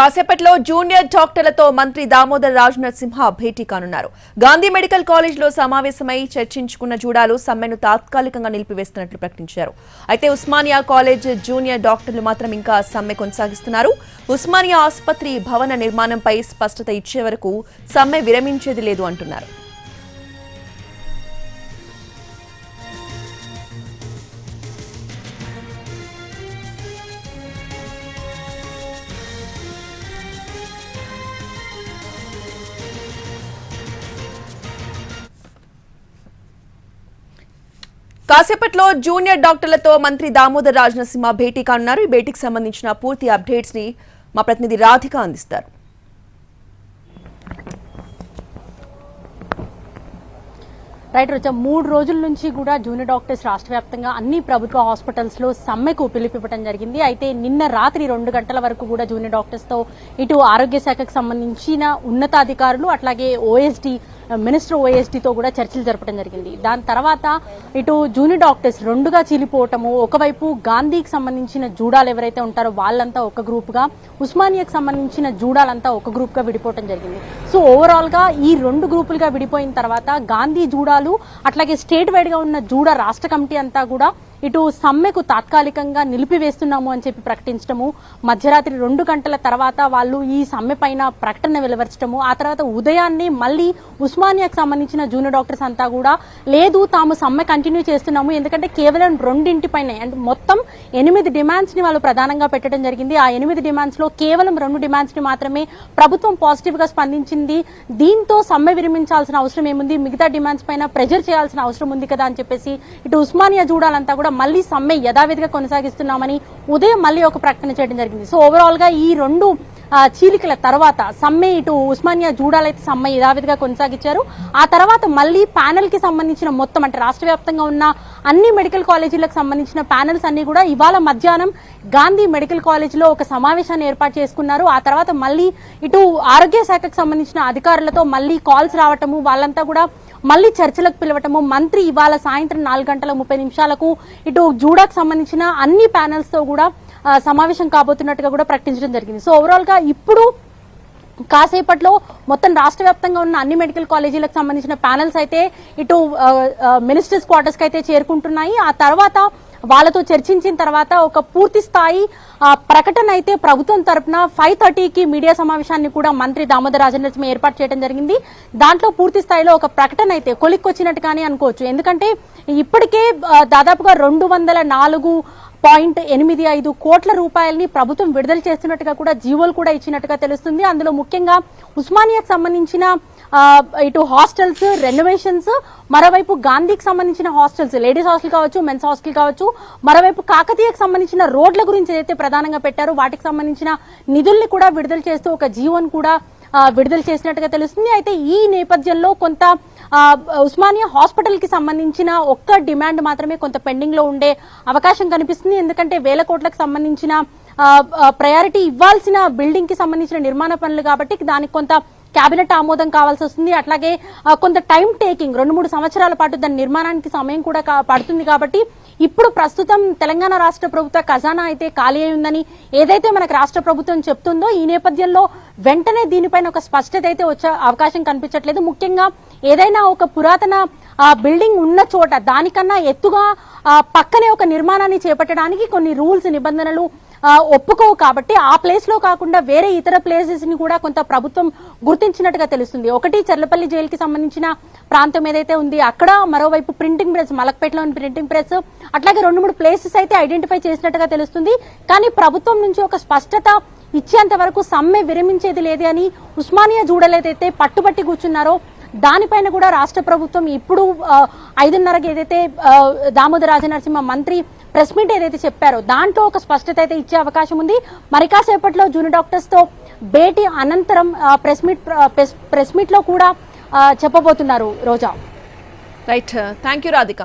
కాసేపట్లో జూనియర్ డాక్టర్లతో మంత్రి దామోదర్ రాజు నరసింహ భేటీ కానున్నారు. గాంధీ మెడికల్ కాలేజ్లో సమావేశమై చర్చించుకున్న జూడాలు సమ్మెను తాత్కాలికంగా నిలిపివేస్తున్నట్లు ప్రకటించారు. అయితే ఉస్మానియా కాలేజ్ జూనియర్ డాక్టర్లు మాత్రం ఇంకా సమ్మె కొనసాగిస్తున్నారు. ఉస్మానియా ఆసుపత్రి భవన నిర్మాణంపై స్పష్టత ఇచ్చే వరకు సమ్మె విరమించేది లేదు అంటున్నారు. కాసేపట్లో జూనియర్ డాక్టర్లతో మంత్రి దామోదర్ రాజనసింహ భేటీ కానున్నారు. ఈ భేటీకి సంబంధించిన పూర్తి అప్డేట్స్ని మా ప్రతినిధి రాధిక అందిస్తారు. రైట్ రోజా మూడు రోజుల నుంచి కూడా జూనియర్ డాక్టర్స్ రాష్ట్ర వ్యాప్తంగా అన్ని ప్రభుత్వ హాస్పిటల్స్లో సమ్మెకు పిలుపివ్వడం జరిగింది. అయితే నిన్న రాత్రి రెండు గంటల వరకు కూడా జూనియర్ డాక్టర్స్తో ఇటు ఆరోగ్య శాఖకు సంబంధించిన ఉన్నతాధికారులు అట్లాగే ఓఎస్డి మినిస్టర్ ఓఎస్డితో కూడా చర్చలు జరపడం జరిగింది. దాని తర్వాత ఇటు జూనియర్ డాక్టర్స్ రెండుగా చీలిపోవటము ఒకవైపు గాంధీకి సంబంధించిన జూడాలు ఎవరైతే ఉంటారో వాళ్ళంతా ఒక గ్రూప్గా ఉస్మానియాకి సంబంధించిన జూడాలంతా ఒక గ్రూప్గా విడిపోవటం జరిగింది. సో ఓవరాల్గా ఈ రెండు గ్రూపులుగా విడిపోయిన తర్వాత గాంధీ జూడా సంఘాలు అట్లాగే స్టేట్ వైడ్గా ఉన్న జూడ రాష్ట్ర కమిటీ అంతా కూడా ఇటు సమ్మెకు తాత్కాలికంగా నిలిపివేస్తున్నాము అని చెప్పి ప్రకటించడము మధ్యరాత్రి రెండు గంటల తర్వాత వాళ్ళు ఈ సమ్మె పైన ప్రకటన వెలువరచడము ఆ తర్వాత ఉదయాన్నే మళ్ళీ ఉస్మానియాకు సంబంధించిన జూనియర్ డాక్టర్స్ అంతా కూడా లేదు తాము సమ్మె కంటిన్యూ చేస్తున్నాము ఎందుకంటే కేవలం రెండింటి పైన అండ్ మొత్తం ఎనిమిది డిమాండ్స్ని వాళ్ళు ప్రధానంగా పెట్టడం జరిగింది. ఆ ఎనిమిది డిమాండ్స్లో కేవలం రెండు డిమాండ్స్ని మాత్రమే ప్రభుత్వం పాజిటివ్గా స్పందించింది. దీంతో సమ్మె విరమించాల్సిన అవసరం ఏముంది? మిగతా డిమాండ్స్ పైన ప్రెజర్ చేయాల్సిన అవసరం ఉంది కదా అని చెప్పేసి ఇటు ఉస్మానియా చూడాలంతా కూడా మళ్ళీ సమ్మె యథావిధిగా కొనసాగిస్తున్నామని ఉదయం మళ్ళీ ఒక ప్రకటన చేయడం జరిగింది. సో ఓవరాల్గా ఈ రెండు చీలికల తర్వాత సమ్మె ఇటు ఉస్మానియా జూడాలైతే సమ్మె యథావిధిగా కొనసాగించారు. ఆ తర్వాత మళ్ళీ ప్యానెల్కి సంబంధించిన మొత్తం అంటే రాష్ట్ర వ్యాప్తంగా ఉన్న అన్ని మెడికల్ కాలేజీలకు సంబంధించిన ప్యానెల్స్ అన్ని కూడా ఇవాళ మధ్యాహ్నం గాంధీ మెడికల్ కాలేజీలో ఒక సమావేశాన్ని ఏర్పాటు చేసుకున్నారు. ఆ తర్వాత మళ్ళీ ఇటు ఆరోగ్య శాఖకు సంబంధించిన అధికారులతో మళ్ళీ కాల్స్ రావటము వాళ్ళంతా కూడా మళ్ళీ చర్చలకు పిలవటము మంత్రి ఇవాళ సాయంత్రం నాలుగు గంటల ముప్పై నిమిషాలకు ఇటు జూడాకు సంబంధించిన అన్ని ప్యానెల్స్తో కూడా సమావేశం కాబోతున్నట్టుగా కూడా ప్రకటించడం జరిగింది. సో ఓవరాల్గా ఇప్పుడు కాసేపట్లో మొత్తం రాష్ట్ర వ్యాప్తంగా ఉన్న అన్ని మెడికల్ కాలేజీలకు సంబంధించిన ప్యానెల్స్ అయితే ఇటు మినిస్టర్స్ క్వార్టర్స్కి అయితే చేరుకుంటున్నాయి. ఆ తర్వాత వాళ్ళతో చర్చించిన తర్వాత ఒక పూర్తి స్థాయి ప్రకటన అయితే ప్రభుత్వం తరపున ఫైవ్ థర్టీకి మీడియా సమావేశాన్ని కూడా మంత్రి దామోదర్ రాజనరసింహ ఏర్పాటు చేయడం జరిగింది. దాంట్లో పూర్తి స్థాయిలో ఒక ప్రకటన అయితే కొలిక్కొచ్చినట్టుగానే అనుకోవచ్చు. ఎందుకంటే ఇప్పటికే దాదాపుగా రెండు వందల నాలుగు పాయింట్ ఎనిమిది ఐదు కోట్ల రూపాయలని ప్రభుత్వం విడుదల చేస్తున్నట్టుగా కూడా జీవోలు కూడా ఇచ్చినట్టుగా తెలుస్తుంది. అందులో ముఖ్యంగా ఉస్మానియాకు సంబంధించిన ఇటు హాస్టల్స్ రెనోవేషన్స్ మరోవైపు గాంధీకి సంబంధించిన హాస్టల్స్ లేడీస్ హాస్టల్ కావచ్చు మెన్స్ హాస్టల్ కావచ్చు మరోవైపు కాకతీయకు సంబంధించిన రోడ్ల గురించి ఏదైతే ప్రధానంగా పెట్టారో వాటికి సంబంధించిన నిధుల్ని కూడా విడుదల చేస్తూ ఒక జీవోను కూడా విడుదల చేసినట్టుగా తెలుస్తుంది. అయితే ఈ నేపథ్యంలో కొంత ఉస్మానియా హాస్పిటల్కి సంబంధించిన ఒక్క డిమాండ్ మాత్రమే కొంత పెండింగ్లో ఉండే అవకాశం కనిపిస్తుంది. ఎందుకంటే వేల కోట్లకు సంబంధించిన ప్రయారిటీ ఇవ్వాల్సిన బిల్డింగ్కి సంబంధించిన నిర్మాణ పనులు కాబట్టి దానికి కొంత కేబినెట్ ఆమోదం కావాల్సి వస్తుంది. అట్లాగే కొంత టైం టేకింగ్ రెండు మూడు సంవత్సరాల పాటు దాని నిర్మాణానికి సమయం కూడా పడుతుంది కాబట్టి ఇప్పుడు ప్రస్తుతం తెలంగాణ రాష్ట్ర ప్రభుత్వ ఖజానా అయితే ఖాళీ అయి ఉందని ఏదైతే మనకు రాష్ట్ర ప్రభుత్వం చెప్తుందో ఈ నేపథ్యంలో వెంటనే దీనిపైన ఒక స్పష్టత అయితే వచ్చే అవకాశం కనిపించట్లేదు. ముఖ్యంగా ఏదైనా ఒక పురాతన బిల్డింగ్ ఉన్న చోట దానికన్నా ఎత్తుగా పక్కనే ఒక నిర్మాణాన్ని చేపట్టడానికి కొన్ని రూల్స్ నిబంధనలు ఒప్పుకోవు కాబట్టి ఆ ప్లేస్లో కాకుండా వేరే ఇతర ప్లేసెస్ని కూడా కొంత ప్రభుత్వం గుర్తించినట్టుగా తెలుస్తుంది. ఒకటి చెర్లపల్లి జైలుకి సంబంధించిన ప్రాంతం ఏదైతే ఉంది అక్కడ మరోవైపు ప్రింటింగ్ ప్రెస్ మలక్పేటలోని ప్రింటింగ్ ప్రెస్ అట్లాగే రెండు మూడు ప్లేసెస్ అయితే ఐడెంటిఫై చేసినట్టుగా తెలుస్తుంది. కానీ ప్రభుత్వం నుంచి ఒక స్పష్టత ఇచ్చేంత వరకు సమ్మె విరమించేది లేదు అని ఉస్మానియా జూడలేదైతే పట్టుబట్టి కూర్చున్నారో దానిపైన కూడా రాష్ట్ర ప్రభుత్వం ఇప్పుడు ఐదున్నరకి ఏదైతే దామోదర రాజనరసింహ మంత్రి ప్రెస్ మీట్ ఏదైతే చెప్పారో దాంట్లో ఒక స్పష్టత అయితే ఇచ్చే అవకాశం ఉంది. మరి కాసేపట్లో జూనియర్ డాక్టర్స్తో భేటీ అనంతరం ప్రెస్ మీట్ ప్రెస్- ప్రెస్ మీట్లో కూడా చెప్పబోతున్నారు Roja. Right thank you Radhika